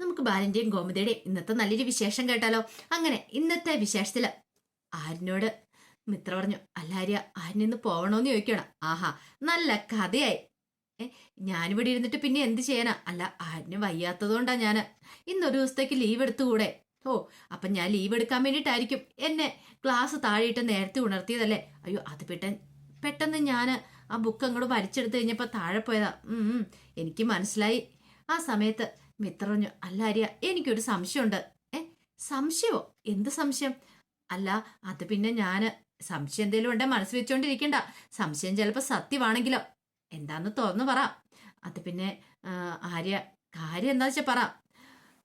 നമുക്ക് ബാലന്റെയും ഗോമതിയുടെയും ഇന്നത്തെ നല്ലൊരു വിശേഷം കേട്ടാലോ? അങ്ങനെ ഇന്നത്തെ വിശേഷത്തിൽ ആരിനോട് മിത്ര പറഞ്ഞു അല്ല ആര്യ ആരിനിന്ന് പോവണോന്ന് ചോദിക്കണം ആഹാ നല്ല കഥയായി. ഞാനിവിടെ ഇരുന്നിട്ട് പിന്നെ എന്ത് ചെയ്യാനാ? അല്ല ആരിന് വയ്യാത്തതുകൊണ്ടാ ഞാൻ ഇന്നൊരു ദിവസത്തേക്ക് ലീവ് എടുത്തുകൂടെ? ഓ അപ്പൊ ഞാൻ ലീവ് എടുക്കാൻ വേണ്ടിയിട്ടായിരിക്കും എന്നെ ക്ലാസ് താഴെയിട്ട് നേരത്തെ ഉണർത്തിയതല്ലേ? അയ്യോ അത് പെട്ടെന്ന് പെട്ടെന്ന് ഞാൻ ആ ബുക്ക് അങ്ങോട്ട് വലിച്ചെടുത്ത് കഴിഞ്ഞപ്പോൾ താഴെ പോയതാ. എനിക്ക് മനസ്സിലായി. ആ സമയത്ത് മിത്ര അല്ലാരിയ അല്ല ആര്യ എനിക്കൊരു സംശയമുണ്ട്. ഏ സംശയമോ? എന്ത് സംശയം? അല്ല അത് പിന്നെ ഞാൻ സംശയം എന്തെങ്കിലും ഉണ്ടെ മനസ്സ് വെച്ചോണ്ടിരിക്കണ്ട. സംശയം ചിലപ്പോൾ സത്യമാണെങ്കിലോ. എന്താന്ന് തുറന്നു പറ. അത് പിന്നെ ആര്യ കാര്യം എന്താ വെച്ചാൽ പറ.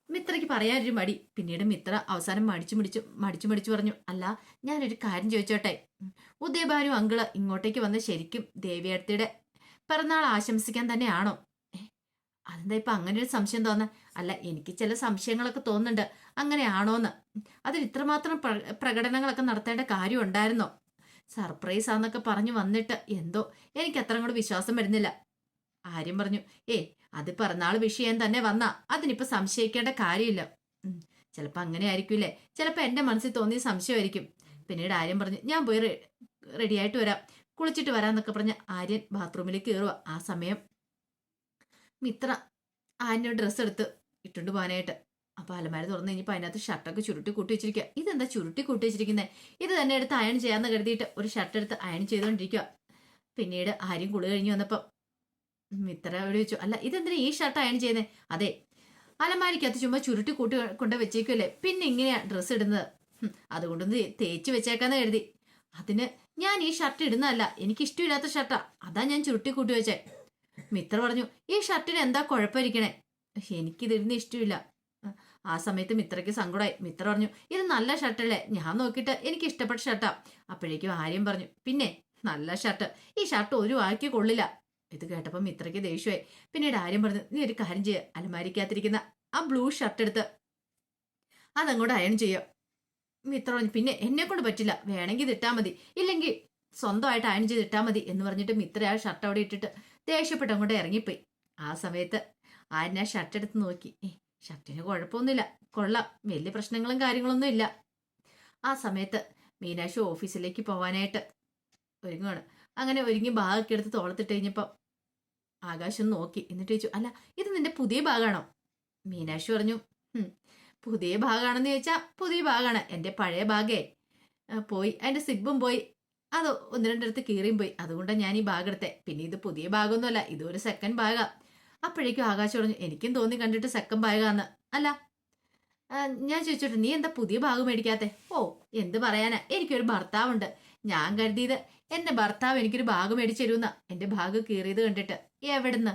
മിത്രയ്ക്ക് പറയാനൊരു മടി. പിന്നീട് മിത്ര അവസാനം മടിച്ചു മടിച്ചു മടിച്ചു മടിച്ചു പറഞ്ഞു അല്ല ഞാനൊരു കാര്യം ചോദിച്ചോട്ടെ. ഉദയഭാനു അങ്കിൾ ഇങ്ങോട്ടേക്ക് വന്ന് ശരിക്കും ദേവിയടുത്തിയുടെ പിറന്നാൾ ആശംസിക്കാൻ തന്നെയാണോ? അതെന്താ ഇപ്പൊ അങ്ങനെ ഒരു സംശയം തോന്നാൻ? അല്ല എനിക്ക് ചില സംശയങ്ങളൊക്കെ തോന്നുന്നുണ്ട്. അങ്ങനെയാണോന്ന്. അതിൽ ഇത്രമാത്രം പ്രകടനങ്ങളൊക്കെ നടത്തേണ്ട കാര്യം ഉണ്ടായിരുന്നോ? സർപ്രൈസ് ആന്നൊക്കെ പറഞ്ഞു വന്നിട്ട് എന്തോ എനിക്ക് അത്ര കൂടെ വിശ്വാസം വരുന്നില്ല. ആര്യം പറഞ്ഞു ഏ അത് പിറന്നാൾ വിഷയം തന്നെ വന്നാ അതിനിപ്പോ സംശയിക്കേണ്ട കാര്യമില്ല. ചിലപ്പോൾ ചിലപ്പോ അങ്ങനെ ആയിരിക്കില്ലേ ചിലപ്പോ എന്റെ മനസ്സിൽ തോന്നിയ സംശയമായിരിക്കും. പിന്നീട് ആര്യം പറഞ്ഞു ഞാൻ പോയി റെഡിയായിട്ട് വരാം. കുളിച്ചിട്ട് വരാന്നൊക്കെ പറഞ്ഞ് ആര്യൻ ബാത്റൂമിലേക്ക് കയറുക ആ സമയം മിത്ര ആന്റിന് ഡ്രസ്സ് എടുത്ത് ഇട്ടുണ്ട് പോകാനായിട്ട് അപ്പൊ അലമാര തുറന്നു കഴിഞ്ഞപ്പോൾ അതിനകത്ത് ഷർട്ടൊക്കെ ചുരുട്ടി കൂട്ടി വെച്ചിരിക്കുക ഇതെന്താ ചുരുട്ടി കൂട്ടി വെച്ചിരിക്കുന്നത് ഇത് തന്നെ എടുത്ത് അയൺ ചെയ്യാന്ന് കരുതിയിട്ട് ഒരു ഷർട്ട് എടുത്ത് അയൺ ചെയ്തുകൊണ്ടിരിക്കുക പിന്നീട് ആര്യം കുളി കഴിഞ്ഞ് വന്നപ്പോൾ അവിടെ വെച്ചു. അല്ല ഇതെന്തിനാ ഈ ഷർട്ട് അയൺ ചെയ്യുന്നത് അതെ അലമാരിക്കകത്ത് ചുമ്മാ ചുരുട്ടി കൂട്ടി കൊണ്ട് വെച്ചേക്കുമല്ലേ പിന്നെ ഇങ്ങനെയാ ഡ്രസ്സ് ഇടുന്നത്? അതുകൊണ്ടൊന്ന് തേച്ച് വെച്ചേക്കാന്ന് കരുതി. അതിന് ഞാൻ ഈ ഷർട്ട് ഇടുന്നതല്ല എനിക്ക് ഇഷ്ടമില്ലാത്ത ഷർട്ടാ അതാ ഞാൻ ചുരുട്ടി കൂട്ടി വെച്ചേ. മിത്ര പറഞ്ഞു ഈ ഷർട്ടിന് എന്താ കുഴപ്പമിരിക്കണേ? എനിക്കിതിരുന്ന് ഇഷ്ടമില്ല ആ സമയത്ത് മിത്രയ്ക്ക് സങ്കടമായി. മിത്ര പറഞ്ഞു ഇത് നല്ല ഷർട്ടല്ലേ? ഞാൻ നോക്കിയിട്ട് എനിക്ക് ഇഷ്ടപ്പെട്ട ഷർട്ടാ. അപ്പോഴേക്കും ആര്യം പറഞ്ഞു പിന്നെ നല്ല ഷർട്ട്. ഈ ഷർട്ട് ഒരു വാക്കി കൊള്ളില്ല. ഇത് കേട്ടപ്പോൾ മിത്രയ്ക്ക് ദേഷ്യമായി. പിന്നീട് ആര്യം പറഞ്ഞു നീ ഒരു കാര്യം ചെയ്യുക അലമാരിക്കകത്തിരിക്കുന്ന ആ ബ്ലൂ ഷർട്ട് എടുത്ത് അതങ്ങോട്ട് അയൺ ചെയ്യുക മിത്ര പറഞ്ഞു പിന്നെ എന്നെ കൊണ്ട് പറ്റില്ല. വേണമെങ്കിൽ ഇതിട്ടാൽ മതി. ഇല്ലെങ്കിൽ സ്വന്തമായിട്ട് അയൺ ചെയ്ത് ഇട്ടാൽ മതി എന്ന് പറഞ്ഞിട്ട് മിത്ര ആ ഷർട്ട് അവിടെ ഇട്ടിട്ട് ദേഷ്യപ്പെട്ട് അങ്ങോട്ട് ഇറങ്ങിപ്പോയി. ആ സമയത്ത് ആര്യൻ ആ ഷർട്ട് എടുത്ത് നോക്കി. ഷർട്ടിന് കുഴപ്പമൊന്നുമില്ല. കൊള്ളാം. വലിയ പ്രശ്നങ്ങളും കാര്യങ്ങളൊന്നും ഇല്ല. ആ സമയത്ത് മീനാക്ഷി ഓഫീസിലേക്ക് പോവാനായിട്ട് ഒരുങ്ങുകയാണ് അങ്ങനെ ഒരുങ്ങി ബാഗൊക്കെ എടുത്ത് തോളത്തിട്ട് കഴിഞ്ഞപ്പോൾ ആകാശം നോക്കി. എന്നിട്ട് ചോദിച്ചു അല്ല ഇത് നിന്റെ പുതിയ ഭാഗമാണോ മീനാക്ഷി പറഞ്ഞു പുതിയ ഭാഗമാണെന്ന് ചോദിച്ചാൽ പുതിയ ഭാഗമാണ് എന്റെ പഴയ ഭാഗേ പോയി. അതിന്റെ സിബും പോയി. അത് ഒന്ന് രണ്ടിടത്ത് കീറിയും പോയി അതുകൊണ്ടാണ് ഞാൻ ഈ ബാഗ് എടുത്തേ. പിന്നെ ഇത് പുതിയ ഭാഗമൊന്നുമല്ല ഇതൊരു സെക്കൻഡ് ബാഗാ അപ്പോഴേക്കും ആകാശം പറഞ്ഞു എനിക്കും തോന്നി കണ്ടിട്ട് സെക്കൻഡ് ബാഗാന്ന് അല്ല ഞാൻ ചോദിച്ചോട്ടെ നീ എന്താ പുതിയ ബാഗ് മേടിക്കാത്തെ? ഓ എന്ത് പറയാനാ? എനിക്കൊരു ഭർത്താവുണ്ട്. ഞാൻ കരുതിയത് എന്റെ ഭർത്താവ് എനിക്കൊരു ബാഗ് മേടിച്ചു തരുന്ന. എന്റെ ബാഗ് കീറിയത് കണ്ടിട്ട്. എവിടുന്ന്?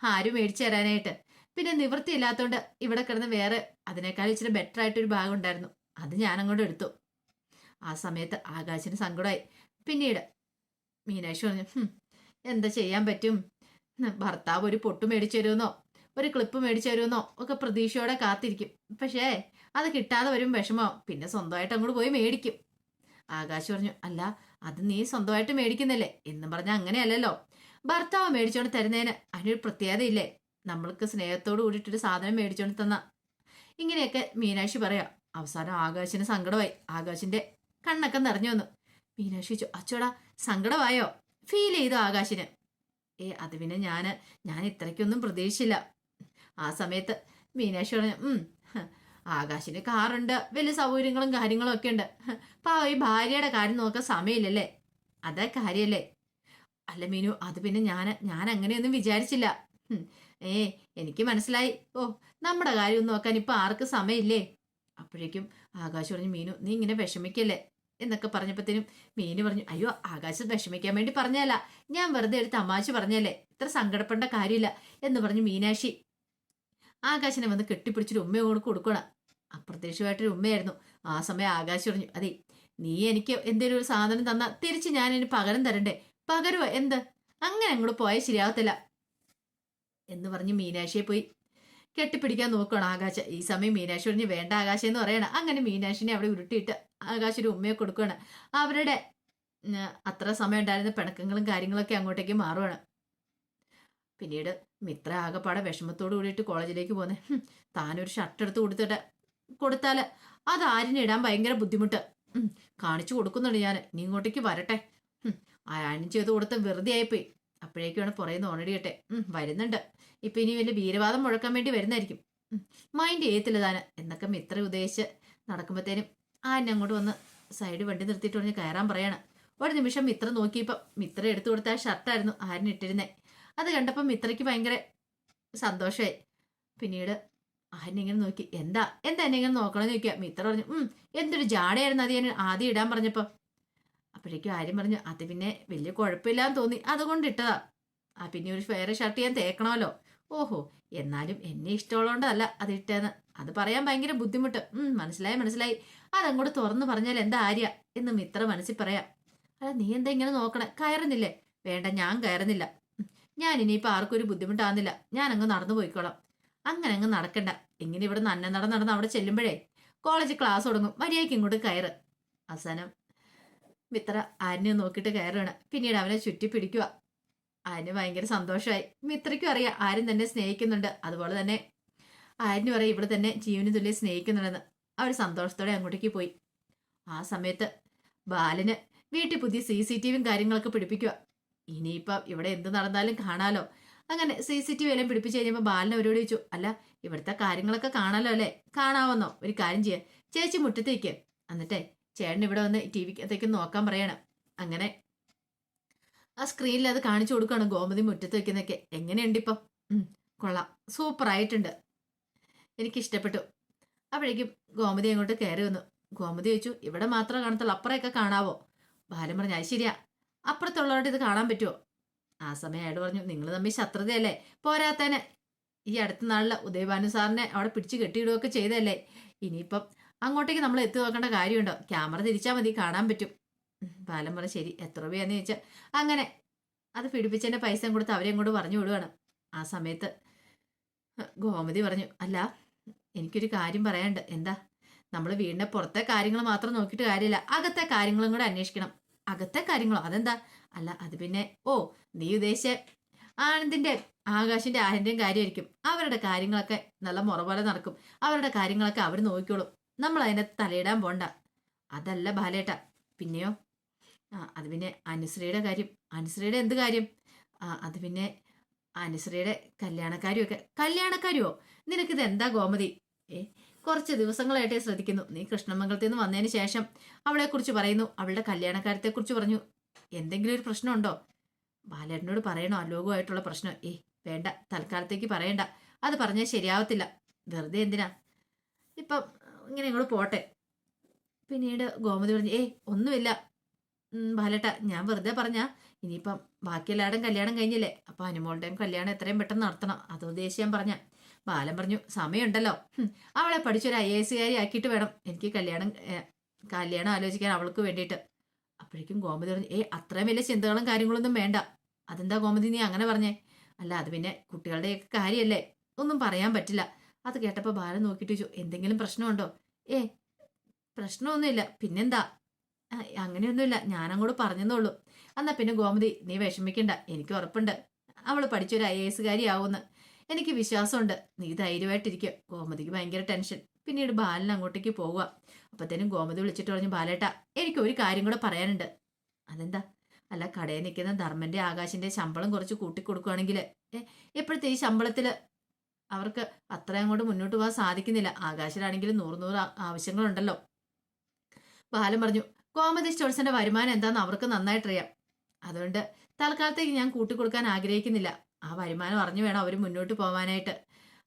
ആരും മേടിച്ചു തരാനായിട്ട്. പിന്നെ നിവൃത്തി ഇല്ലാത്തതുകൊണ്ട് ഇവിടെ കിടന്ന് വേറെ അതിനേക്കാൾ ഇച്ചിരി ബെറ്റർ ആയിട്ടൊരു ബാഗ് ഉണ്ടായിരുന്നു. അത് ഞാൻ അങ്ങോട്ട് എടുത്തു. ആ സമയത്ത് ആകാശിന് സങ്കടമായി. പിന്നീട് മീനാക്ഷി പറഞ്ഞു "ഹും, എന്താ ചെയ്യാൻ പറ്റും? ഭർത്താവ് ഒരു പൊട്ട് മേടിച്ചു തരുമെന്നോ? ഒരു ക്ലിപ്പ് മേടിച്ചു തരുമെന്നോ? ഒക്കെ പ്രതീക്ഷയോടെ കാത്തിരിക്കും. പക്ഷേ അത് കിട്ടാതെ വരും വിഷമം. പിന്നെ സ്വന്തമായിട്ട് അങ്ങോട്ട് പോയി മേടിക്കും. ആകാശ് പറഞ്ഞു അല്ല അത് നീ സ്വന്തമായിട്ട് മേടിക്കുന്നില്ലേ? എന്നും പറഞ്ഞാൽ അങ്ങനെയല്ലല്ലോ. ഭർത്താവ് മേടിച്ചോണ്ട് തരുന്നതിന് അതിനൊരു പ്രത്യേകത ഇല്ലേ നമ്മൾക്ക് സ്നേഹത്തോട് കൂടിയിട്ടൊരു സാധനം മേടിച്ചോണ്ട് തന്ന. ഇങ്ങനെയൊക്കെ മീനാക്ഷി പറയാം. അവസാനം ആകാശിന് സങ്കടമായി. ആകാശിന്റെ കണ്ണൊക്കെ നിറഞ്ഞു വന്നു. മീനാക്ഷി അച്ചോടാ സങ്കടമായോ? ഫീൽ ചെയ്തു ആകാശിന്. ഏ അത് പിന്നെ ഞാൻ ഞാൻ ഇത്രയ്ക്കൊന്നും പ്രതീക്ഷിച്ചില്ല. ആ സമയത്ത് മീനാക്ഷി പറഞ്ഞു ഉം ആകാശിന് കാറുണ്ട് വലിയ സൗകര്യങ്ങളും കാര്യങ്ങളും ഒക്കെ ഉണ്ട്. പാവം ഈ ഭാര്യയുടെ കാര്യം നോക്കാൻ സമയമില്ലല്ലേ? അതാ കാര്യമല്ലേ അല്ല മീനു അത് പിന്നെ ഞാൻ ഞാൻ അങ്ങനെയൊന്നും വിചാരിച്ചില്ല. ഏ എനിക്ക് മനസ്സിലായി. ഓ നമ്മുടെ കാര്യം നോക്കാൻ ഇപ്പം ആർക്ക് സമയമില്ലേ? അപ്പോഴേക്കും ആകാശ് പറഞ്ഞു മീനു നീ ഇങ്ങനെ വിഷമിക്കല്ലേ? എന്നൊക്കെ പറഞ്ഞപ്പോഴത്തേനും മീനു പറഞ്ഞു അയ്യോ ആകാശം വിഷമിക്കാൻ വേണ്ടി പറഞ്ഞല്ല ഞാൻ വെറുതെ ഒരു തമാശ പറഞ്ഞല്ലേ ഇത്ര സങ്കടപ്പെടേണ്ട കാര്യമില്ല എന്ന് പറഞ്ഞു മീനാശി ആകാശിനെ വന്ന് കെട്ടിപ്പിടിച്ചൊരു ഉമ്മ കൊണ്ട് കൊടുക്കണം. അപ്രത്യക്ഷമായിട്ടൊരു ഉമ്മയായിരുന്നു. ആ സമയം ആകാശ് പറഞ്ഞു അതെ നീ എനിക്ക് എന്തെങ്കിലും ഒരു സാധനം തന്നാ തിരിച്ച് ഞാൻ ഇനി പകരം തരണ്ടേ? പകരുവോ? എന്ത്? അങ്ങനെ അങ്ങോട്ട് പോയാൽ ശരിയാവത്തില്ല എന്ന് പറഞ്ഞ് മീനാക്ഷിയെ പോയി കെട്ടിപ്പിടിക്കാൻ നോക്കുകയാണ് ആകാശ്. ഈ സമയം മീനാക്ഷി വേണ്ട ആകാശം എന്ന് പറയണം. അങ്ങനെ മീനാക്ഷിനെ അവിടെ ഉരുട്ടിയിട്ട് ആകാശ ഒരു ഉമ്മയെ കൊടുക്കുകയാണ് അവരുടെ അത്ര സമയം ഉണ്ടായിരുന്ന പിണക്കങ്ങളും കാര്യങ്ങളൊക്കെ അങ്ങോട്ടേക്ക് മാറുവാണ്. പിന്നീട് മിത്ര ആകെപ്പാടെ വിഷമത്തോട് കൂടിയിട്ട് കോളേജിലേക്ക് പോന്നെ. താനൊരു ഷർട്ട് എടുത്ത് കൊടുത്തിട്ട് കൊടുത്താൽ അത് ആരിന് ഇടാൻ ഭയങ്കര ബുദ്ധിമുട്ട്. കാണിച്ചു കൊടുക്കുന്നുണ്ട് ഞാൻ നീ ഇങ്ങോട്ടേക്ക് വരട്ടെ. ആരും ചെയ്ത് കൊടുത്ത വെറുതെ ആയിപ്പോയി. അപ്പോഴേക്കാണ് പുറയുന്ന ഓണടിയട്ടെ വരുന്നുണ്ട്. ഇപ്പൊ ഇനി വലിയ വീരവാദം മുഴക്കാൻ വേണ്ടി വരുന്നായിരിക്കും മൈൻഡ് ചെയ്യത്തില്ല താന്. എന്നൊക്കെ മിത്ര ഉദ്ദേശിച്ച് നടക്കുമ്പോഴത്തേനും ആ എന്നെ അങ്ങോട്ട് വന്ന് സൈഡ് വണ്ടി നിർത്തിയിട്ട് പറഞ്ഞ് കയറാൻ പറയാണ്. ഒരു നിമിഷം മിത്ര നോക്കിയപ്പോൾ മിത്ര എടുത്തു കൊടുത്ത ആ ഷർട്ടായിരുന്നു ഇട്ടിരുന്നത് അത് കണ്ടപ്പോൾ മിത്രയ്ക്ക് ഭയങ്കര സന്തോഷമായി പിന്നീട് ആരിനിങ്ങനെ നോക്കി എന്താ? എന്താ എന്നെ ഇങ്ങനെ നോക്കണമെന്ന് ചോദിക്കുക മിത്ര പറഞ്ഞു എന്തൊരു ജാടയായിരുന്നു അത് ഞാൻ ആദ്യം ഇടാൻ പറഞ്ഞപ്പോൾ അപ്പോഴേക്കും ആര്യം പറഞ്ഞു അത് പിന്നെ വലിയ കുഴപ്പമില്ലാന്ന് തോന്നി. അതുകൊണ്ട് ഇട്ടതാ. ആ പിന്നെ ഒരു വേറെ ഷർട്ട് ഞാൻ തേക്കണമല്ലോ. ഓഹോ എന്നാലും എന്നെ ഇഷ്ടമുള്ളതുകൊണ്ടല്ല അത് ഇട്ടേന്ന്. അത് പറയാൻ ഭയങ്കര ബുദ്ധിമുട്ട്. ഉം മനസ്സിലായി മനസ്സിലായി. അതങ്ങോട്ട് തുറന്നു പറഞ്ഞാൽ എന്താ ആര്യ? എന്ന് മിത്ര മനസ്സിൽ പറയാം. അല്ല നീ എന്താ ഇങ്ങനെ നോക്കണേ? കയറുന്നില്ലേ? വേണ്ട ഞാൻ കയറുന്നില്ല. ഞാൻ ഇനിയിപ്പോൾ ആർക്കും ഒരു ബുദ്ധിമുട്ടാകുന്നില്ല ഞാൻ അങ്ങ് നടന്നു പോയിക്കോളാം. അങ്ങനെ അങ്ങ് നടക്കണ്ട. ഇങ്ങനെ ഇവിടെ നന്ന നട നടന്ന് അവിടെ ചെല്ലുമ്പോഴേ കോളേജ് ക്ലാസ് തുടങ്ങും. മര്യാദയ്ക്ക് ഇങ്ങോട്ട് കയറ്. അവസാനം മിത്ര ആരിനെ നോക്കിയിട്ട് കയറുകയാണ് പിന്നീട് അവനെ ചുറ്റി പിടിക്കുക ആരിന് ഭയങ്കര സന്തോഷമായി. മിത്രയ്ക്കും അറിയാം ആരും തന്നെ സ്നേഹിക്കുന്നുണ്ട്. അതുപോലെ തന്നെ ആരിനും പറയാം ഇവിടെ തന്നെ ജീവന് തുല്യം സ്നേഹിക്കുന്നുണ്ടെന്ന്. അവർ സന്തോഷത്തോടെ അങ്ങോട്ടേക്ക് പോയി. ആ സമയത്ത് ബാലന് വീട്ടിൽ പുതിയ സി സി ടി വിയും കാര്യങ്ങളൊക്കെ പിടിപ്പിക്കുക ഇനിയിപ്പം ഇവിടെ എന്ത് നടന്നാലും കാണാലോ. അങ്ങനെ സി സി ടി വി എല്ലാം പിടിപ്പിച്ച് കഴിഞ്ഞപ്പോൾ ബാലൻ അവരോട് ചോദിച്ചു അല്ല ഇവിടുത്തെ കാര്യങ്ങളൊക്കെ കാണാലോ അല്ലേ? കാണാമെന്നോ ഒരു കാര്യം ചെയ്യാം. ചേച്ചി മുറ്റത്തേക്ക്. എന്നിട്ടേ ചേട്ടൻ ഇവിടെ വന്ന് ടി വിക്കകത്തേക്ക് നോക്കാൻ പറയണം. അങ്ങനെ ആ സ്ക്രീനിൽ അത് കാണിച്ചു കൊടുക്കുകയാണ് ഗോമതി മുറ്റത്ത് വെക്കുന്നൊക്കെ എങ്ങനെയുണ്ട് ഇപ്പം കൊള്ളാം. സൂപ്പർ ആയിട്ടുണ്ട്. എനിക്കിഷ്ടപ്പെട്ടു. അപ്പോഴേക്കും ഗോമതി അങ്ങോട്ട് കയറി വന്നു. ഗോമതി ചോദിച്ചു ഇവിടെ മാത്രമേ കാണത്തുള്ളൂ അപ്പുറമൊക്കെ കാണാവോ? ബാലൻ പറഞ്ഞു അത് ശരിയാ. അപ്പുറത്തുള്ളവരുടെ ഇത് കാണാൻ പറ്റുമോ ആ സമയം അയാൾ പറഞ്ഞു നിങ്ങൾ തമ്മിൽ ശത്രുതയല്ലേ? പോരാത്തന്നെ ഈ അടുത്ത നാളിൽ ഉദയഭാനു സാറിനെ അവിടെ പിടിച്ച് കെട്ടിയിടുകയൊക്കെ ചെയ്തല്ലേ ഇനിയിപ്പം അങ്ങോട്ടേക്ക് നമ്മൾ എത്തി നോക്കേണ്ട കാര്യമുണ്ടോ? ക്യാമറ തിരിച്ചാൽ മതി കാണാൻ പറ്റും. ബാലം പറഞ്ഞു ശരി എത്ര രൂപയാന്ന് ചോദിച്ചാൽ അങ്ങനെ അത് പിടിപ്പിച്ചതിന്റെ പൈസ കൊടുത്ത് അവരെ അങ്ങോട്ട് പറഞ്ഞു വിടുവാണ്. ആ സമയത്ത് ഗോമതി പറഞ്ഞു അല്ല എനിക്കൊരു കാര്യം പറയാനുണ്ട്. എന്താ? നമ്മൾ വീടിന്റെ പുറത്തെ കാര്യങ്ങൾ മാത്രം നോക്കിയിട്ട് കാര്യമില്ല. അകത്തെ കാര്യങ്ങളും കൂടെ അന്വേഷിക്കണം. അകത്തെ കാര്യങ്ങളോ? അതെന്താ? അല്ല അത് പിന്നെ ഓ നീ ഉദ്ദേശിച്ച ആനന്ദിന്റെ ആകാശിന്റെ ആഹിന്റെയും കാര്യമായിരിക്കും. അവരുടെ കാര്യങ്ങളൊക്കെ നല്ല മുറ പോലെ നടക്കും. അവരുടെ കാര്യങ്ങളൊക്കെ അവർ നോക്കിക്കോളും. നമ്മൾ അതിനെ തലയിടാൻ പോണ്ട. അതല്ല ബാലേട്ട. പിന്നെയോ? ആ അത് പിന്നെ അനുശ്രീയുടെ കാര്യം. അനുശ്രീയുടെ എന്ത് കാര്യം? ആ അത് പിന്നെ അനുശ്രീയുടെ കല്യാണക്കാരിയൊക്കെ. കല്യാണക്കാരിയോ? നിനക്കിത് എന്താ ഗോമതി? ഏ കുറച്ച് ദിവസങ്ങളായിട്ടേ ശ്രദ്ധിക്കുന്നു. നീ കൃഷ്ണമംഗലത്തിൽ നിന്ന് വന്നതിന് ശേഷം അവളെക്കുറിച്ച് പറയുന്നു. അവളുടെ കല്യാണക്കാരത്തെക്കുറിച്ച് പറഞ്ഞു. എന്തെങ്കിലും ഒരു പ്രശ്നമുണ്ടോ? ബാലേട്ടനോട് പറയണോ? അലോകമായിട്ടുള്ള പ്രശ്നം. ഏ വേണ്ട. തൽക്കാലത്തേക്ക് പറയണ്ട. അത് പറഞ്ഞാൽ ശരിയാവത്തില്ല. വെറുതെ എന്തിനാ? ഇപ്പം ഇങ്ങനെ ഇങ്ങോട്ട് പോട്ടെ. പിന്നീട് ഗോമതി പറഞ്ഞു ഏയ് ഒന്നുമില്ല. ബാലട്ട ഞാൻ വെറുതെ പറഞ്ഞാ ഇനിയിപ്പം ബാക്കി എല്ലാവരും കല്യാണം കഴിഞ്ഞില്ലേ? അപ്പം അനുമോളുടെയും കല്യാണം എത്രയും പെട്ടെന്ന് നടത്തണം. അത് ഉദ്ദേശിച്ച് ഞാൻ പറഞ്ഞ. ബാലൻ പറഞ്ഞു സമയമുണ്ടല്ലോ. അവളെ പഠിച്ചൊരു ഐ എസ് കാരി ആക്കിയിട്ട് വേണം. എനിക്ക് കല്യാണം കല്യാണം ആലോചിക്കാൻ അവൾക്ക് വേണ്ടിയിട്ട്. അപ്പോഴേക്കും ഗോമതി പറഞ്ഞു ഏ അത്രയും വലിയ ചിന്തകളും കാര്യങ്ങളൊന്നും വേണ്ട. അതെന്താ ഗോമതി നീ അങ്ങനെ പറഞ്ഞേ? അല്ല അത് പിന്നെ കുട്ടികളുടെയൊക്കെ കാര്യമല്ലേ ഒന്നും പറയാൻ പറ്റില്ല. അത് കേട്ടപ്പോൾ ബാലൻ നോക്കിയിട്ട് ചോദിച്ചു എന്തെങ്കിലും പ്രശ്നമുണ്ടോ? ഏ പ്രശ്നമൊന്നുമില്ല. പിന്നെന്താ? അങ്ങനെയൊന്നുമില്ല. ഞാനങ്ങോട്ട് പറഞ്ഞെന്നുള്ളൂ എന്നാ പിന്നെ ഗോമതി നീ വിഷമിക്കണ്ട. എനിക്ക് ഉറപ്പുണ്ട്. അവൾ പഠിച്ചൊരു ഐ എസ് കാരിയാവുമെന്ന് എനിക്ക് വിശ്വാസമുണ്ട്. നീ ധൈര്യമായിട്ടിരിക്കുക ഗോമതിക്ക് ഭയങ്കര ടെൻഷൻ. പിന്നീട് ബാലൻ അങ്ങോട്ടേക്ക് പോവുക. അപ്പത്തേനും ഗോമതി വിളിച്ചിട്ട് പറഞ്ഞു ബാലേട്ടാ എനിക്ക് ഒരു കാര്യം കൂടെ പറയാനുണ്ട്. അതെന്താ? അല്ല കടയിൽ നിൽക്കുന്ന ധർമ്മന്റെ ആകാശിന്റെ ശമ്പളം കുറച്ച് കൂട്ടിക്കൊടുക്കുകയാണെങ്കിൽ എപ്പോഴത്തെ ഈ ശമ്പളത്തിൽ അവർക്ക് അത്രയും അങ്ങോട്ട് മുന്നോട്ട് പോകാൻ സാധിക്കുന്നില്ല. ആകാശിലാണെങ്കിലും നൂറ് നൂറ് ആവശ്യങ്ങളുണ്ടല്ലോ. ബാലൻ പറഞ്ഞു കോമതി സ്റ്റോൾസിന്റെ വരുമാനം എന്താണെന്ന് അവർക്ക് നന്നായിട്ടറിയാം. അതുകൊണ്ട് തൽക്കാലത്തേക്ക് ഞാൻ കൂട്ടിക്കൊടുക്കാൻ ആഗ്രഹിക്കുന്നില്ല. ആ വരുമാനം അറിഞ്ഞു വേണം അവർ മുന്നോട്ട് പോകാനായിട്ട്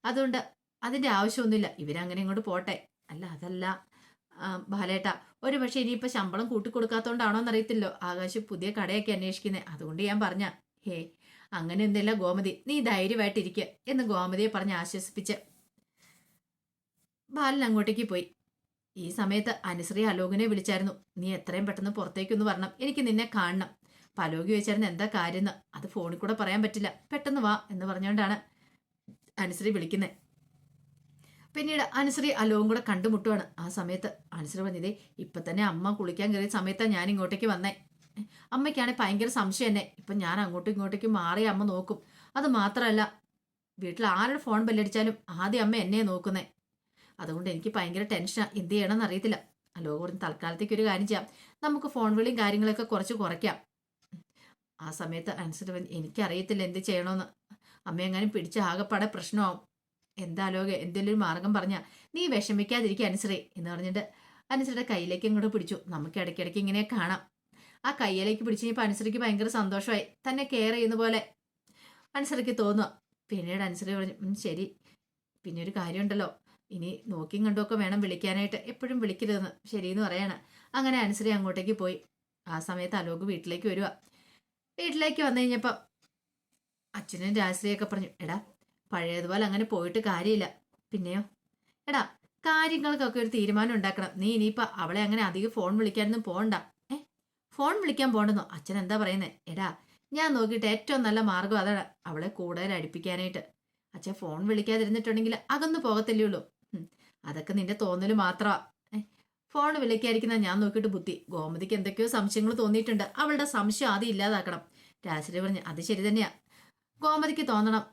അതുകൊണ്ട് അതിന്റെ ആവശ്യമൊന്നുമില്ല. ഇവരങ്ങനെ ഇങ്ങോട്ട് പോട്ടെ. അല്ല അതല്ല. ബാലേട്ട ഒരു പക്ഷേ ഇനിയിപ്പോൾ ശമ്പളം കൂട്ടിക്കൊടുക്കാത്തതുകൊണ്ടാണോ എന്നറിയത്തില്ലോ ആകാശ് പുതിയ കടയൊക്കെ അന്വേഷിക്കുന്നത് അതുകൊണ്ട് ഞാൻ പറഞ്ഞ ഹേ അങ്ങനെ ഒന്നുമില്ല ഗോമതി? നീ ധൈര്യമായിട്ടിരിക്കുക എന്ന് ഗോമതിയെ പറഞ്ഞ് ആശ്വസിപ്പിച്ച് ബാലൻ അങ്ങോട്ടേക്ക് പോയി. ഈ സമയത്ത് അനുശ്രീ അലോകിനെ വിളിച്ചായിരുന്നു. നീ എത്രയും പെട്ടെന്ന് പുറത്തേക്കൊന്ന് വരണം. എനിക്ക് നിന്നെ കാണണം. പലോകി ചോദിച്ചായിരുന്നു എന്താ കാര്യം അത് ഫോണിൽ കൂടെ പറയാൻ പറ്റില്ല. പെട്ടെന്ന് വാ എന്ന് പറഞ്ഞുകൊണ്ടാണ് അനുശ്രീ വിളിക്കുന്നത് പിന്നീട് അനുശ്രീ അലോവും കൂടെ കണ്ടുമുട്ടുവാണ്. ആ സമയത്ത് അനുശ്രീ പറഞ്ഞതേ ഇപ്പൊ തന്നെ അമ്മ കുളിക്കാൻ കയറിയ സമയത്താണ് ഞാൻ ഇങ്ങോട്ടേക്ക് വന്നേ. അമ്മയ്ക്കാണെങ്കിൽ ഭയങ്കര സംശയം തന്നെ ഇപ്പൊ ഞാൻ അങ്ങോട്ടും ഇങ്ങോട്ടേക്ക് മാറി അമ്മ നോക്കും. അത് മാത്രമല്ല വീട്ടിൽ ആരുടെ ഫോൺ ബെല്ലടിച്ചാലും ആദ്യം അമ്മ എന്നെ നോക്കുന്നേ. അതുകൊണ്ട് എനിക്ക് ഭയങ്കര ടെൻഷനാണ് എന്ത് ചെയ്യണമെന്ന് അറിയത്തില്ല. അല്ലോ കുറഞ്ഞ് തൽക്കാലത്തേക്ക് ഒരു കാര്യം ചെയ്യാം. നമുക്ക് ഫോൺ വിളിയും കാര്യങ്ങളൊക്കെ കുറച്ച് കുറയ്ക്കാം. ആ സമയത്ത് അനുസരിച്ച് എനിക്കറിയത്തില്ല എന്ത് ചെയ്യണമെന്ന്. അമ്മ എങ്ങാനും പിടിച്ച ആകെപ്പാടെ പ്രശ്നമാവും. എന്താ ലോക എന്തെങ്കിലും മാർഗം പറഞ്ഞാൽ നീ വിഷമിക്കാതിരിക്കുക അനുസരി എന്ന് പറഞ്ഞിട്ട് അനുസരിയുടെ കയ്യിലേക്ക് ഇങ്ങോട്ട് പിടിച്ചു. നമുക്ക് ഇടയ്ക്കിടയ്ക്ക് ഇങ്ങനെ കാണാം. ആ കയ്യിലേക്ക് പിടിച്ച് കഴിഞ്ഞപ്പോൾ അനുസരിക്ക് ഭയങ്കര സന്തോഷമായി. തന്നെ കെയർ ചെയ്യുന്ന പോലെ അനുസരിക്ക് തോന്നുക പിന്നീട് അനുസരി പറഞ്ഞു ശരി. പിന്നെ ഒരു കാര്യമുണ്ടല്ലോ. ഇനി നോക്കിയും കണ്ടുമൊക്കെ വേണം വിളിക്കാനായിട്ട്. എപ്പോഴും വിളിക്കരുതെന്ന്. ശരിയെന്ന് പറയാണ്. അങ്ങനെ അനുസരി അങ്ങോട്ടേക്ക് പോയി. ആ സമയത്ത് അലോക് വീട്ടിലേക്ക് വരിക വീട്ടിലേക്ക് വന്നു കഴിഞ്ഞപ്പം അച്ഛനും രാജശ്രീയൊക്കെ പറഞ്ഞു എടാ പഴയതുപോലെ അങ്ങനെ പോയിട്ട് കാര്യമില്ല. പിന്നെയോ? എടാ കാര്യങ്ങൾക്കൊക്കെ ഒരു തീരുമാനം ഉണ്ടാക്കണം. നീ ഇനിയിപ്പോൾ അവളെ അങ്ങനെ അധികം ഫോൺ വിളിക്കാനൊന്നും പോകണ്ട ഫോൺ വിളിക്കാൻ പോകണ്ടെന്നോ അച്ഛൻ എന്താ പറയുന്നത് എടാ ഞാൻ നോക്കിയിട്ട് ഏറ്റവും നല്ല മാർഗം അതാണ് അവളെ കൂടുതൽ അടുപ്പിക്കാനായിട്ട്. അച്ഛൻ ഫോൺ വിളിക്കാതിരുന്നിട്ടുണ്ടെങ്കിൽ അകന്നു പോകത്തില്ലേ ഉള്ളൂ. അതൊക്കെ നിന്റെ തോന്നൽ മാത്രമാ ഫോൺ വിളിക്കാതിരിക്കുന്ന ഞാൻ നോക്കിയിട്ട് ബുദ്ധി. ഗോമതിക്ക് എന്തൊക്കെയോ സംശയങ്ങൾ തോന്നിയിട്ടുണ്ട്. അവളുടെ സംശയം ആദ്യം ഇല്ലാതാക്കണം. രാശ്രീ പറഞ്ഞു അത് ശരി തന്നെയാ. ഗോമതിക്ക് തോന്നണം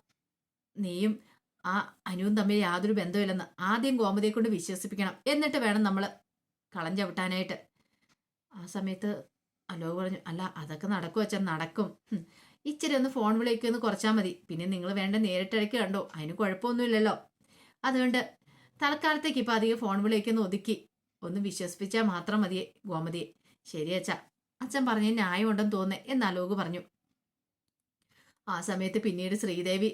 നീയും ആ അനുവും തമ്മിൽ യാതൊരു ബന്ധമില്ലെന്ന് ആദ്യം ഗോമതിയെ കൊണ്ട് വിശ്വസിപ്പിക്കണം. എന്നിട്ട് വേണം നമ്മൾ കളം ചവിട്ടാനായിട്ട്. ആ സമയത്ത് അലോ പറഞ്ഞു അല്ല അതൊക്കെ നടക്കും അച്ഛൻ നടക്കും. ഇച്ചിരി ഒന്ന് ഫോൺ വിളിയൊക്കെ ഒന്ന് കുറച്ചാൽ മതി. പിന്നെ നിങ്ങൾ വേണ്ട നേരിട്ടിടയ്ക്ക് കണ്ടോ? അതിന് കുഴപ്പമൊന്നുമില്ലല്ലോ. അതുകൊണ്ട് തൽക്കാലത്തേക്ക് ഇപ്പം അധികം ഫോൺ വിളിയൊക്കെ ഒന്ന് ഒതുക്കി. ഒന്ന് വിശ്വസിപ്പിച്ചാൽ മാത്രം മതി ഗോമതിയെ. ശരി അച്ഛ. അച്ഛൻ പറഞ്ഞ ന്യായമുണ്ടെന്ന് തോന്നേ എന്ന് അലോക് പറഞ്ഞു. ആ സമയത്ത് പിന്നീട് ശ്രീദേവി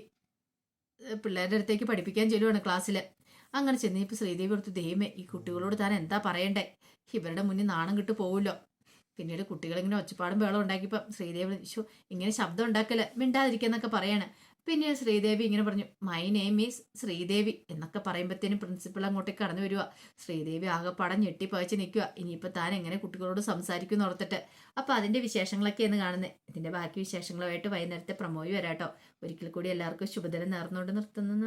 പിള്ളേരുടെ അടുത്തേക്ക് പഠിപ്പിക്കാൻ ചെല്ലുവാണ് ക്ലാസ്സിൽ അങ്ങനെ ചെന്നിപ്പോൾ ശ്രീദേവി കൊടുത്തു ദൈവമേ ഈ കുട്ടികളോട് താൻ എന്താ പറയണ്ടേ? ഇവരുടെ മുന്നിൽ നാണം കിട്ടു പോവുമല്ലോ പിന്നീട് കുട്ടികളിങ്ങനെ ഒച്ചപ്പാടും ബഹളം ഉണ്ടാക്കിയപ്പോൾ ശ്രീദേവി വിളിച്ചു ഇങ്ങനെ ശബ്ദം ഉണ്ടാക്കല മിണ്ടാതിരിക്കുന്നൊക്കെ പറയാണ്. പിന്നെ ശ്രീദേവി ഇങ്ങനെ പറഞ്ഞു മൈ നെയിം ഈസ് ശ്രീദേവി എന്നൊക്കെ പറയുമ്പോഴത്തേനും പ്രിൻസിപ്പൾ അങ്ങോട്ടേക്ക് കടന്നു വരിക ശ്രീദേവി ആകെപ്പാടം ഞെട്ടിപ്പയച്ച് നിൽക്കുക ഇനിയിപ്പോൾ താൻ എങ്ങനെ കുട്ടികളോട് സംസാരിക്കും ഓർത്തിട്ട്. അപ്പോൾ അതിന്റെ എന്ന് കാണുന്നത് ഇതിന്റെ ബാക്കി വിശേഷങ്ങളുമായിട്ട് വൈകുന്നേരത്തെ പ്രമോയി വരാട്ടോ. ഒരിക്കൽ കൂടി എല്ലാവർക്കും ശുഭദിനം നേർന്നുകൊണ്ട് നിർത്തുന്നു.